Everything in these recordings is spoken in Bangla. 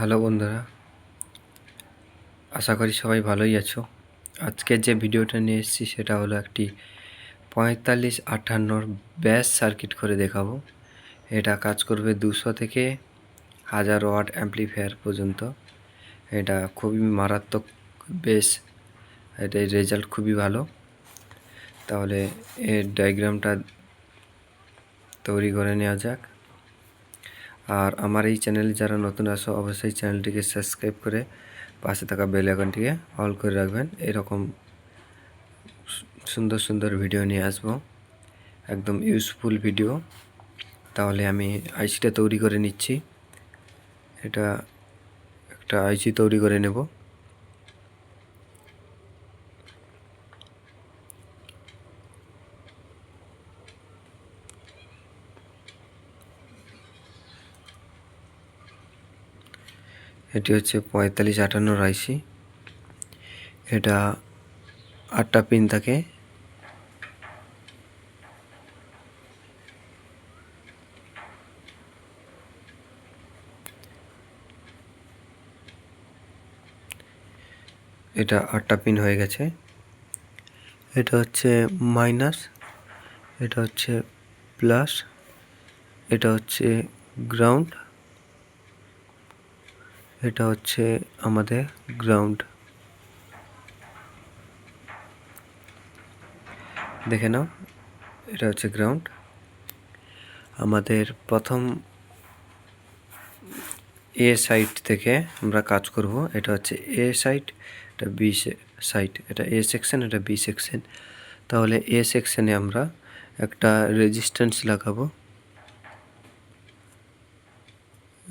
হ্যালো বন্ধুরা, আশা করি সবাই ভালোই আছো। আজকে যে ভিডিওটা নিয়ে এসেছি সেটা হলো একটি পঁয়তাল্লিশ আটান্নর ব্যাস সার্কিট করে দেখাবো। এটা কাজ করবে দুশো থেকে হাজার ওয়াট অ্যাম্পলিফায়ার পর্যন্ত। এটা খুবই মারাত্মক বেস এটার রেজাল্ট খুবই ভালো। তাহলে এর ডায়াগ্রামটা তৈরি করে নেওয়া যাক। আর আমার এই চ্যানেলে যারা নতুন আসো অবশ্যই চ্যানেলটিকে সাবস্ক্রাইব করে পাশে থাকা বেল আইকনটিকে অল করে রাখবেন। এরকম সুন্দর সুন্দর ভিডিও নিয়ে আসব। একদম ইউজফুল ভিডিও তাহলে আমি আইসিটা তৈরি করে নিচ্ছি। এটা একটা আইসি তৈরি করে নেব। এটি হচ্ছে পঁয়তাল্লিশ আটান্নর আইসি এটা আটটা পিন থাকে। এটা আটটা পিন হয়ে গেছে। এটা হচ্ছে মাইনাস, এটা হচ্ছে প্লাস, এটা হচ্ছে গ্রাউন্ড। এটা হচ্ছে আমাদের গ্রাউন্ড দেখে নাও, এটা হচ্ছে গ্রাউন্ড আমাদের প্রথম এ সাইট থেকে আমরা কাজ করব, এটা হচ্ছে এ সাইট এটা বি সাইট এটা এ সেকশন এটা বি সেকশন তাহলে এ সেকশনে আমরা একটা রেজিস্ট্যান্স লাগাবো।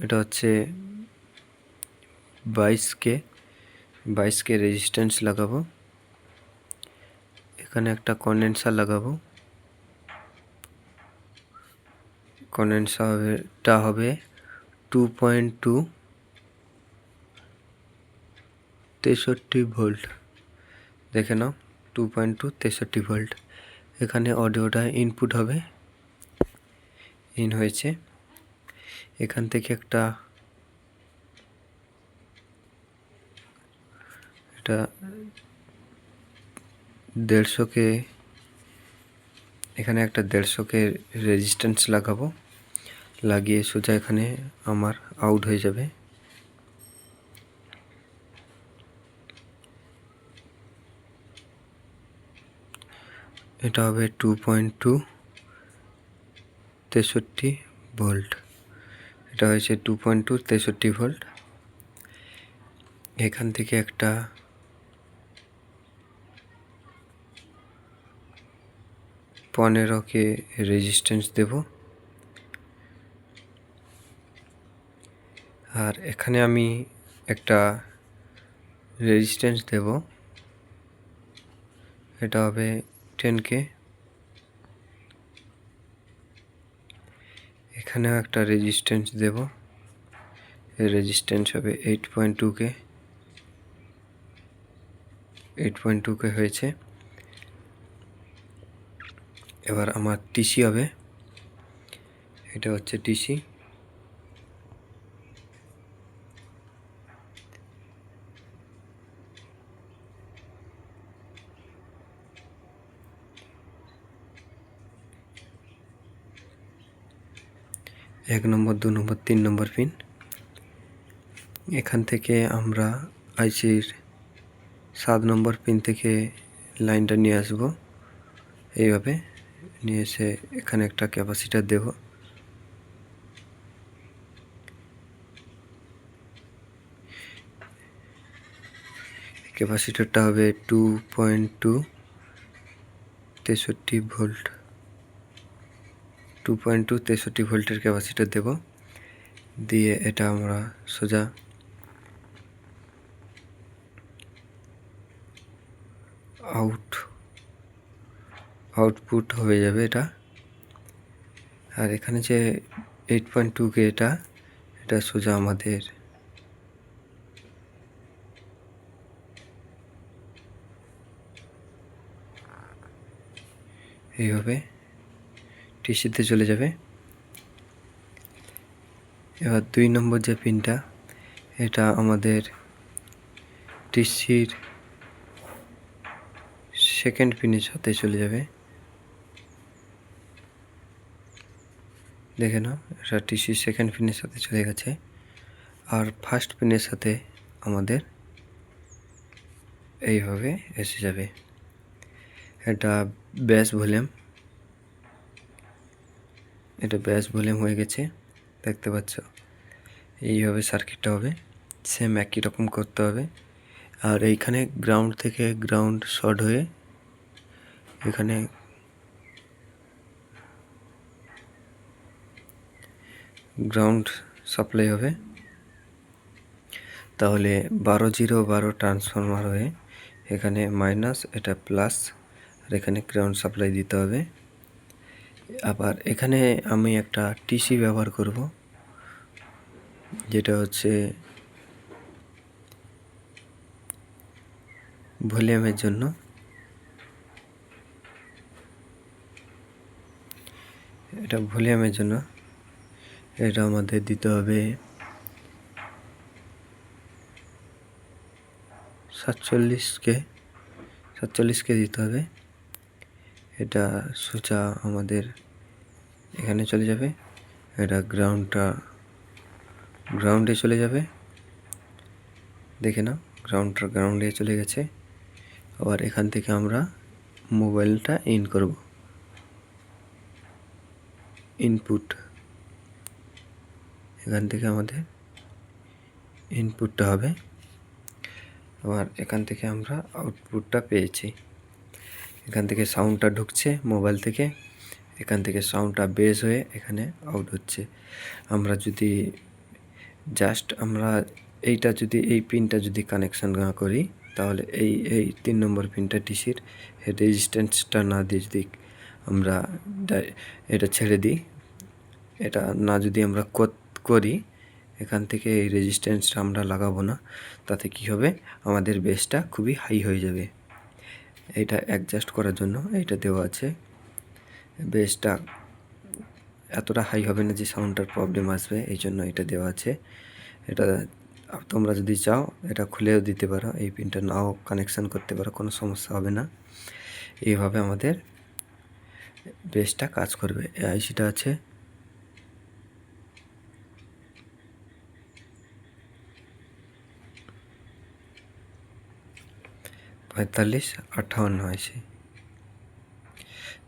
এটা হচ্ছে বাইশকে বাইশকে রেজিস্ট্যান্স লাগাবো। এখানে একটা কন্ডেন্সার লাগাবো। কন্ডেন্সারটা হবে, টু পয়েন্ট টু তেষট্টি ভোল্ট দেখে নাও টু পয়েন্ট টু তেষট্টি ভোল্ট এখানে অডিওটা ইনপুট হবে। ইন হয়েছে। এখান থেকে একটা এটা দেড়শোকে এখানে একটা দেড়শোকে রেজিস্ট্যান্স লাগাবো। লাগিয়ে সোজা এখানে আমার আউট হয়ে যাবে। এটা হবে টু পয়েন্ট টু তেষট্টি ভোল্ট এটা হয়েছে টু পয়েন্ট টু তেষট্টি ভোল্ট এখান থেকে একটা পনেরোকে রেজিস্ট্যান্স দেব। আর এখানে আমি একটা রেজিস্ট্যান্স দেব। এটা হবে টেনকে এখানেও একটা রেজিস্ট্যান্স দেব। রেজিস্ট্যান্স হবে এইট পয়েন্ট টুকে এইট পয়েন্ট টুকে হয়েছে। এবার আমার টিসি হবে। এটা হচ্ছে টিসি এক নম্বর, দু নম্বর, তিন নম্বর পিন এখান থেকে আমরা আইসির সাত নম্বর পিন থেকে লাইনটা নিয়ে আসব। এইভাবে। নিয়ে এসে এখানে একটা ক্যাপাসিটার দেব ক্যাপাসিটারটা হবে টু পয়েন্ট টু তেষট্টি ভোল্ট টু পয়েন্ট টু তেষট্টি ভোল্টের ক্যাপাসিটার দেব। দিয়ে এটা আমরা সোজা আউট আউটপুট হয়ে যাবে এটা। আর এখানে যে এইট পয়েন্ট টু কে এটা এটা সোজা আমাদের। এইভাবে টিসিতে চলে যাবে। এবার দুই নম্বর যে পিনটা, এটা আমাদের টিসির সেকেন্ড পিনের সাথে চলে যাবে। দেখে নাও এটা টিসি সেকেন্ড পিনের সাথে চলে গেছে। আর ফার্স্ট পিনের সাথে আমাদের এইভাবে এসে যাবে। এটা ব্যাস ভলিউম। এটা ব্যাস ভলিউম হয়ে গেছে, দেখতে পাচ্ছ? এইভাবে সার্কিটটা হবে সেম একই রকম করতে হবে। আর এইখানে গ্রাউন্ড থেকে গ্রাউন্ড শর্ট হয়ে এখানে গ্রাউন্ড সাপ্লাই হবে। তাহলে বারো জিরো বারো ট্রান্সফরমার হয়ে এখানে মাইনাস এটা প্লাস আর এখানে গ্রাউন্ড সাপ্লাই দিতে হবে। আবার এখানে আমি একটা টিসি ব্যবহার করব, যেটা হচ্ছে ভলিউমের জন্য। এটা ভলিউমের জন্য। এটা আমাদের দিতে হবে। সাতচল্লিশকে সাতচল্লিশকে দিতে হবে। এটা সোজা আমাদের এখানে চলে যাবে। এটা গ্রাউন্ডটা, গ্রাউন্ডে চলে যাবে। দেখে নাও, গ্রাউন্ডটা, গ্রাউন্ডে চলে গেছে। আবার এখান থেকে আমরা মোবাইলটা ইন করব। ইনপুট। এখান থেকে আমাদের ইনপুটটা হবে। আবার এখান থেকে আমরা আউটপুটটা পেয়েছি। এখান থেকে সাউন্ডটা ঢুকছে মোবাইল থেকে। এখান থেকে সাউন্ডটা বেস হয়ে এখানে আউট হচ্ছে। আমরা যদি জাস্ট আমরা এইটা যদি, এই পিনটা যদি কানেকশান না করি, তাহলে এই এই তিন নম্বর পিনটা টিসির রেজিস্ট্যান্সটা না দিয়ে যদি আমরা এটা ছেড়ে দিই, এটা না যদি আমরা করি, এখান থেকে এই রেজিস্ট্যান্সটা আমরা লাগাবো না। তাতে কি হবে? আমাদের বেসটা খুবই হাই হয়ে যাবে। এটা অ্যাডজাস্ট করার জন্য এটা দেওয়া আছে। বেসটা এতটা হাই হবে না যে সাউন্ডটার প্রবলেম আসবে, এই জন্য এটা দেওয়া আছে। এটা তোমরা যদি চাও, এটা খুলেও দিতে পারো। এই পিনটা নাও কানেকশান করতে পারো, কোনো সমস্যা হবে না। এইভাবে আমাদের বেসটা কাজ করবে। এই আইসিটা আছে। পঁয়তাল্লিশ আটান্ন আইসি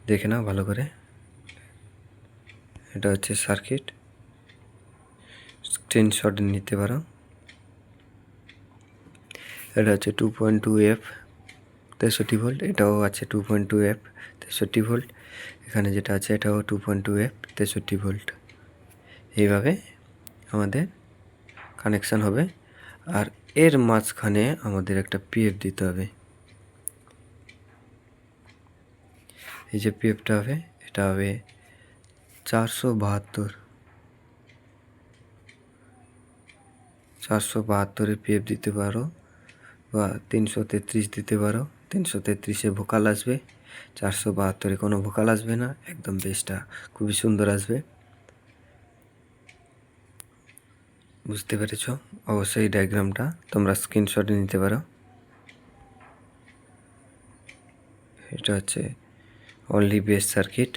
দেখে নাও ভালো করে। এটা হচ্ছে সার্কিট স্ক্রিনশট নিতে পারো। এটা হচ্ছে টু পয়েন্ট টু এফ তেষট্টি ভোল্ট এটাও আছে টু পয়েন্ট টু এফ তেষট্টি ভোল্ট এখানে যেটা আছে এটাও টু পয়েন্ট টু এফ তেষট্টি ভোল্ট এইভাবে আমাদের কানেকশান হবে। আর এর মাঝখানে আমাদের একটা পিএফ দিতে হবে। এই যে পিএফটা হবে, এটা হবে চারশো বাহাত্তর। চারশো বাহাত্তরে পিএফ দিতে পারো বা তিনশো তেত্রিশ দিতে পারো। তিনশো তেত্রিশে ভোকাল আসবে, চারশো বাহাত্তরে কোনো ভোকাল আসবে না, একদম বেসটা খুবই সুন্দর আসবে। বুঝতে পেরেছ? অবশ্যই ডায়াগ্রামটা তোমরা স্ক্রিনশটে নিতে পারো। এটা হচ্ছে অনলি বেস সার্কিট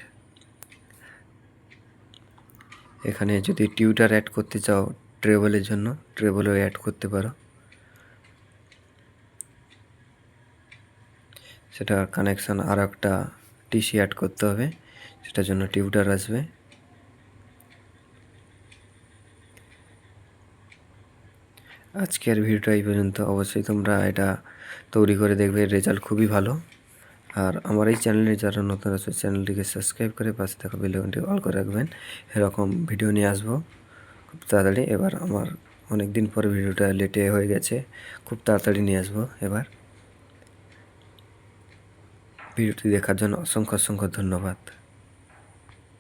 এখানে যদি টিউটার অ্যাড করতে চাও ট্রেবলের জন্য ট্রেবলও অ্যাড করতে পারো। সেটা কানেকশান আর একটা টিসি অ্যাড করতে হবে, সেটার জন্য টিউটার আসবে। আজকের ভিডিওটা এই পর্যন্ত। অবশ্যই তোমরা এটা তৈরি করে দেখবে রেজাল্ট খুবই ভালো। আর আমার এই চ্যানেলে যারা নতুন আছে, চ্যানেলটিকে সাবস্ক্রাইব করে পাশে থাকা বেলকনটি অল করে রাখবেন। এরকম ভিডিও নিয়ে আসব খুব তাড়াতাড়ি। এবার আমার অনেক দিন পর ভিডিওটা লেটে হয়ে গেছে, খুব তাড়াতাড়ি নিয়ে আসব এবার। ভিডিওটি দেখার জন্য অসংখ্য অসংখ্য ধন্যবাদ।